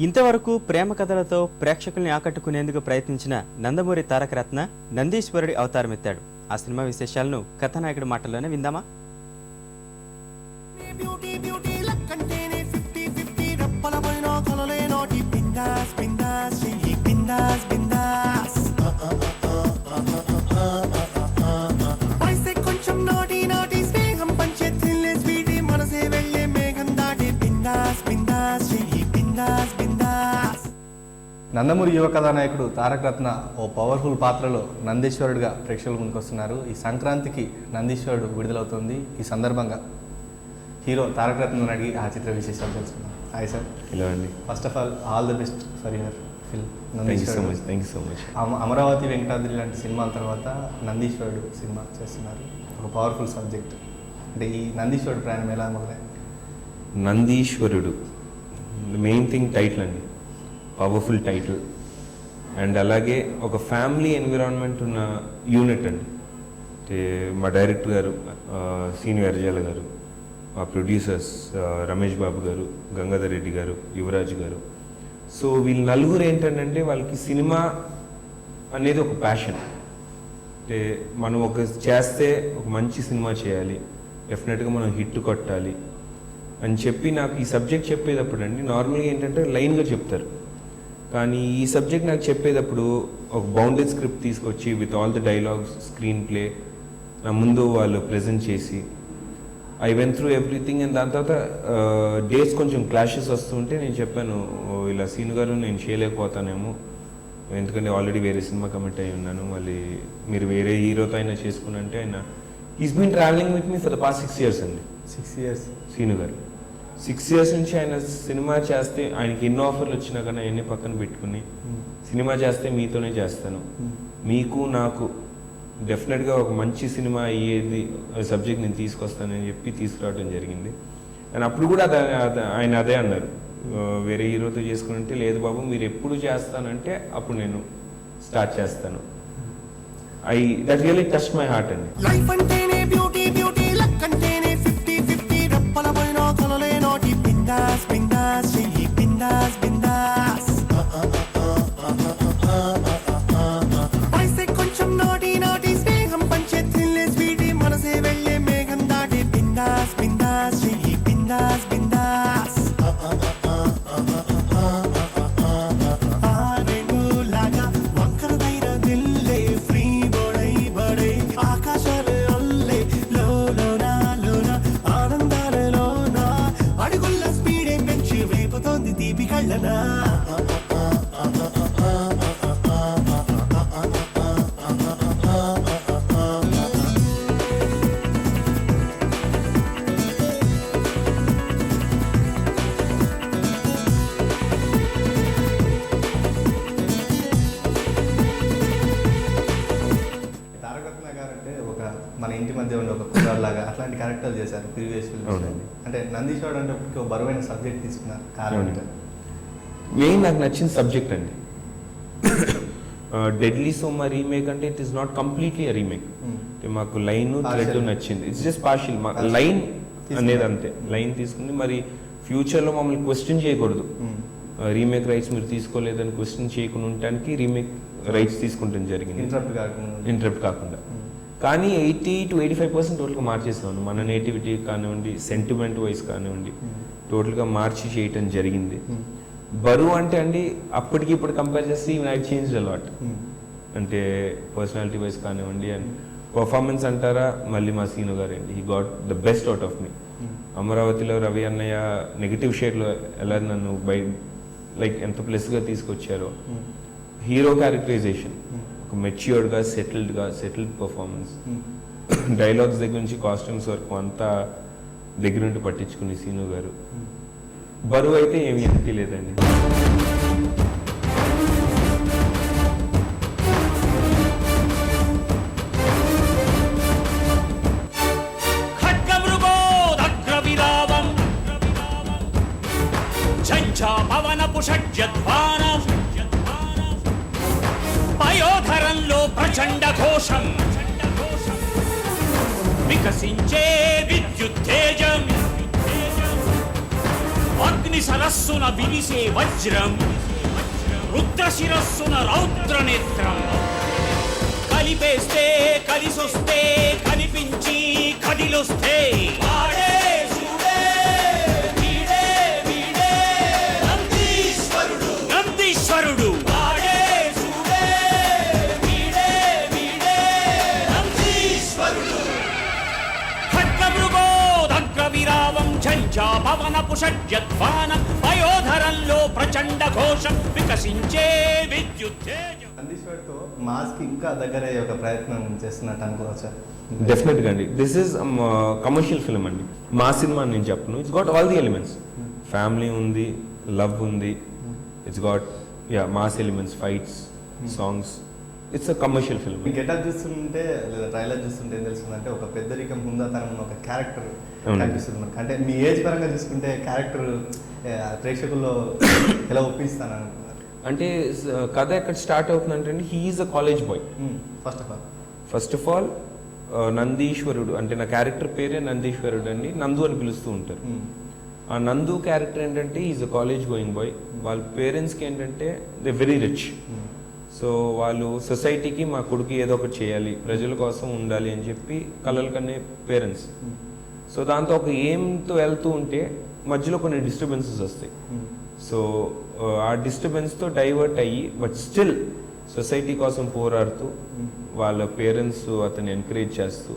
ఇంతవరకు ప్రేమ కథలతో ప్రేక్షకుల్ని ఆకట్టుకునేందుకు ప్రయత్నించిన నందమూరి తారక రత్న నందీశ్వరుడి అవతారమెత్తాడు. ఆ సినిమా విశేషాలను కథానాయకుడి మాటల్లోనే విందామా? కొంచెం బ్యూటీ లక్కంటేనే నందమూరి యువ కథానాయకుడు తారక రత్న ఓ పవర్ఫుల్ పాత్రలో నందీశ్వరుడిగా ప్రేక్షకుల ముందుకు వస్తున్నారు ఈ సంక్రాంతికి నందీశ్వరుడు విడుదలవుతుంది ఈ సందర్భంగా. హీరో తారక రత్న అడిగి ఆ చిత్ర విశేషాలు తెలుసుకుందాం. హాయ్ సార్ హలో అండి. First of all all the best for your film thank you so much Nandeeswarudu thank you so much అమ- అమరావతి వెంకటాద్రి లాంటి సినిమాల తర్వాత నందీశ్వరుడు సినిమా చేస్తున్నారు. ఒక పవర్ఫుల్ సబ్జెక్ట్. అంటే ఈ నందీశ్వరుడు ప్రయాణం ఎలా మొదలైంది? నందీశ్వరుడు. మెయిన్ థింగ్ టైటిల్ అండి. పవర్ఫుల్ టైటిల్ అండ్ అలాగే ఒక ఫ్యామిలీ ఎన్విరాన్మెంట్ ఉన్న యూనిట్ అండి. మా డైరెక్టర్ గారు సీనియర్ అర్జాల గారు మా ప్రొడ్యూసర్స్ రమేష్ బాబు గారు గంగాధర్ రెడ్డి గారు యువరాజ్ గారు. సో వీళ్ళు నలుగురు ఏంటంటే వాళ్ళకి సినిమా అనేది ఒక ప్యాషన్ అంటే మనం ఒక చేస్తే ఒక మంచి సినిమా చేయాలి. డెఫినెట్గా మనం హిట్ కొట్టాలి. అని చెప్పి నాకు ఈ సబ్జెక్ట్ చెప్పేటప్పుడు అండి నార్మల్గా ఏంటంటే లైన్గా చెప్తారు. కానీ ఈ సబ్జెక్ట్ నాకు చెప్పేటప్పుడు ఒక బౌండెడ్ స్క్రిప్ట్ తీసుకొచ్చి with all the dialogues screen play నా ముందు వాళ్ళు ప్రజెంట్ చేసి I went through everything and దాని తర్వాత డేట్స్ కొంచెం క్లాషెస్ వస్తుంటే నేను చెప్పాను "ఓ, ఇలా సీన్ గారు నేను చేయలేకపోతానేమో ఎందుకంటే ఆల్రెడీ వేరే సినిమా కమిట్ అయి ఉన్నాను మళ్ళీ మీరు వేరే హీరోతో అయినా చేసుకున్నంటే ఆయన is been travelling with me for the past six years అండి. సిక్స్ ఇయర్స్ సీను గారు. సిక్స్ ఇయర్స్ నుంచి ఆయన సినిమా చేస్తే ఆయనకి ఎన్ని ఆఫర్లు వచ్చినా కానీ అవన్నీ పక్కన పెట్టుకుని సినిమా చేస్తే మీతోనే చేస్తాను. మీకు నాకు డెఫినెట్గా ఒక మంచి సినిమా అయ్యేది సబ్జెక్ట్ నేను తీసుకొస్తానని చెప్పి తీసుకురావడం జరిగింది. అండ్ అప్పుడు కూడా అదే ఆయన అదే అన్నారు. వేరే హీరోతో చేసుకుంటే లేదు బాబు మీరు ఎప్పుడు చేస్తానంటే అప్పుడు నేను స్టార్ట్ చేస్తాను. I that really touch my heart అండి. లైఫ్ అంటేనే బ్యూటీ బ్యూటీ లక్ అంటే నోటి బిందాస్ ఇంటి మధ్య ఉండే ఒక కుర్రాడు లాగా అట్లాంటి క్యారెక్టర్ చేశారు ప్రీవియస్ ఫిల్మ్స్. అంటే నందీశ్వరుడు అంటే ఒక బరువైన సబ్జెక్ట్ తీసుకున్నారు కారణం? మెయిన్ నాకు నచ్చిన సబ్జెక్ట్ అండి డెడ్లీ సోమా రీమేక్ అంటే it is not completely remake Hmm. అంటే మాకు లైన్ థ్రెడ్. నచ్చింది ఇట్స్ జస్ట్ పార్షియల్ మా. లైన్. అనేది అంతే లైన్ తీసుకుంది మరి ఫ్యూచర్లో మమ్మల్ని క్వశ్చన్ చేయకూడదు Hmm. రీమేక్ రైట్స్ మీరు తీసుకోలేదని క్వశ్చన్ చేయకుండా ఉండటానికి రీమేక్ రైట్స్ తీసుకుంటాం జరిగింది ఇంటరప్ట్ కాకుండా ఇంటరప్ట్ కాకుండా Hmm. కానీ eighty to eighty five percent టోటల్గా మార్చేసాను మన నేటివిటీ కానివ్వండి సెంటిమెంట్ వైజ్ కానివ్వండి టోటల్గా మార్చి చేయటం జరిగింది Hmm. బరువు అంటే అండి అప్పటికి ఇప్పుడు కంపేర్ చేస్తే even I change a lot Hmm. అంటే పర్సనాలిటీ వైజ్ కానివ్వండి అండ్ పర్ఫార్మెన్స్ అంటారా మళ్ళీ మా సీను గారు అండి he got the best out of me Hmm. అమరావతిలో రవి అన్నయ్య నెగిటివ్ షేడ్లో ఎలా నన్ను బై లైక్ ఎంత ప్లస్గా తీసుకొచ్చారో Hmm. Hero characterisation Hmm. ఒక మెచ్యూర్డ్గా సెటిల్డ్గా సెటిల్డ్ పర్ఫార్మెన్స్ Hmm. డైలాగ్స్ దగ్గర నుంచి కాస్ట్యూమ్స్ వరకు అంతా దగ్గరుండి పట్టించుకుని సీను గారు. బరువు అయితే ఏమీ అనిపించలేదండి. పయోధరంలో ప్రచండ ఘోషం వికసించే విద్యుత్తేజం అగ్ని సరస్సున విరిసే వజ్రం. రుద్ర శిరస్సున రౌద్ర నేత్రం. కలిపేస్తే కలిసొస్తే కనిపించి కదిలొస్తే. వాడే పవన పుషడ్యధ్వానం వయోధరంలో ప్రచండ ఘోషం వికసించే విద్యుత్తేజం నందీశ్వరుడితో మాస్కి ఇంకా దగ్గరయ్యే ఒక ప్రయత్నం చేస్తున్నట్టు అనుకోవచ్చా? డెఫినెట్గా అండి. దిస్ ఈజ్ కమర్షియల్ ఫిల్మ్ అండి. మా సినిమా నేను చెప్పను. It's got all the elements family ఉంది లవ్ ఉంది. It's got yeah mass elements fights songs it's commercial film getup చూస్తుంటే లేదా ట్రైలర్ చూస్తుంటే ఏం తెలుస్తుందంటే ఒక పెద్దరికం హుందాతనం ఒక క్యారెక్టర్. కనిపిస్తుంది మనకు. అంటే మీ ఏజ్ పరంగా చూసుకుంటే క్యారెక్టర్ ప్రేక్షకుల్లో ఎలా ఒప్పిస్తాను అంటే కథ ఎక్కడ స్టార్ట్ అవుతుందంటే అండి he is a college boy first of all first of all నందీశ్వరుడు అంటే నా క్యారెక్టర్ పేరే నందీశ్వరుడు అండి. నందు అని పిలుస్తూ ఉంటారు. ఆ నందు క్యారెక్టర్ ఏంటంటే is a college going boy వాళ్ళ పేరెంట్స్కి ఏంటంటే దే వెరీ రిచ్ సో వాళ్ళు సొసైటీకి మా కొడుకు ఏదో ఒకటి చేయాలి ప్రజల కోసం ఉండాలి అని చెప్పి కలలు కనే పేరెంట్స్. సో దాంతో ఒక ఎయిమ్తో వెళ్తూ ఉంటే మధ్యలో కొన్ని డిస్టర్బెన్సెస్ వస్తాయి. సో ఆ డిస్టర్బెన్స్తో డైవర్ట్ అయ్యి బట్ స్టిల్ సొసైటీ కోసం పోరాడుతూ వాళ్ళ పేరెంట్స్ అతన్ని ఎంకరేజ్ చేస్తూ